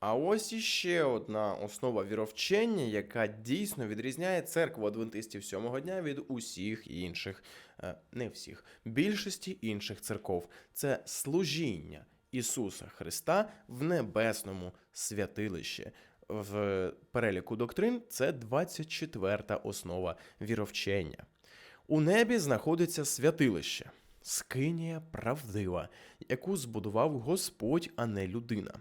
А ось іще одна основа віровчення, яка дійсно відрізняє церкву адвентистів сьомого дня від усіх інших, е, не всіх, більшості інших церков. Це служіння Ісуса Христа в небесному святилищі. В переліку доктрин це 24-та основа віровчення. У небі знаходиться святилище, скинія правдива, яку збудував Господь, а не людина.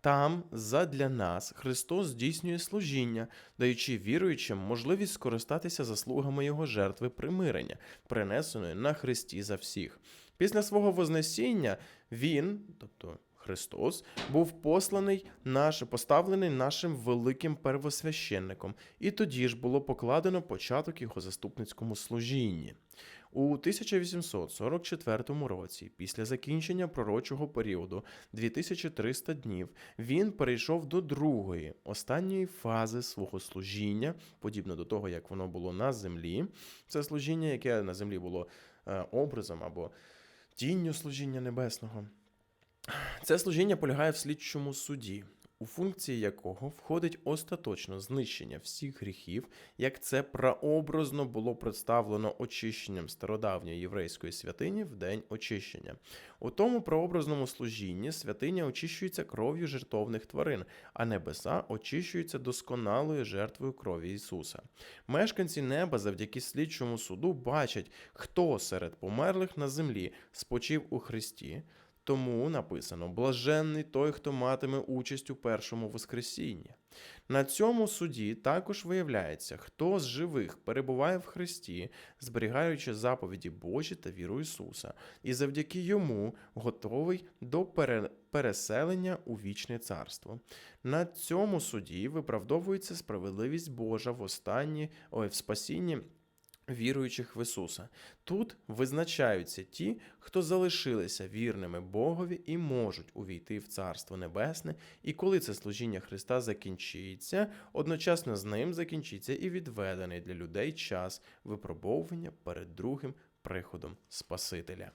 Там, задля нас, Христос здійснює служіння, даючи віруючим можливість скористатися заслугами Його жертви примирення, принесеної на Христі за всіх. Після свого Вознесіння Він, тобто Христос, був посланий наш, поставлений нашим великим первосвященником, і тоді ж було покладено початок його заступницькому служінні. У 1844 році, після закінчення пророчого періоду 2300 днів, він перейшов до другої, останньої фази свого служіння, подібно до того, як воно було на землі. Це служіння, яке на землі було е, образом або тінню служіння небесного. Це служіння полягає в слідчому суді, у функції якого входить остаточно знищення всіх гріхів, як це прообразно було представлено очищенням стародавньої єврейської святині в день очищення. У тому прообразному служінні святиня очищується кров'ю жертовних тварин, а небеса очищуються досконалою жертвою крові Ісуса. Мешканці неба завдяки слідчому суду бачать, хто серед померлих на землі спочив у Христі. Тому написано: блаженний той, хто матиме участь у першому воскресінні. На цьому суді також виявляється, хто з живих перебуває в Христі, зберігаючи заповіді Божі та віру Ісуса, і завдяки йому готовий до пере- переселення у вічне царство. На цьому суді виправдовується справедливість Божа в останні ой, в спасінні віруючих в Ісуса. Тут визначаються ті, хто залишилися вірними Богові і можуть увійти в Царство Небесне, і коли це служіння Христа закінчиться, одночасно з ним закінчиться і відведений для людей час випробовування перед другим приходом Спасителя.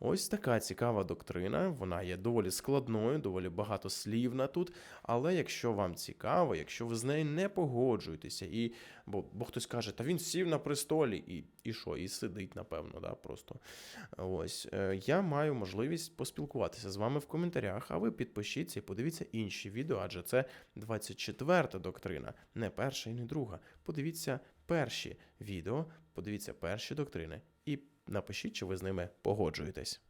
Ось така цікава доктрина. Вона є доволі складною, доволі багатослівна тут. Але якщо вам цікаво, якщо ви з нею не погоджуєтеся, і бо, бо хтось каже, та він сів на престолі, і, і що, і сидить, напевно, да, просто. Ось е, я маю можливість поспілкуватися з вами в коментарях, а ви підпишіться і подивіться інші відео, адже це 24-та доктрина, не перша і не друга. Подивіться перші відео, подивіться перші доктрини і напишіть, чи ви з ними погоджуєтесь.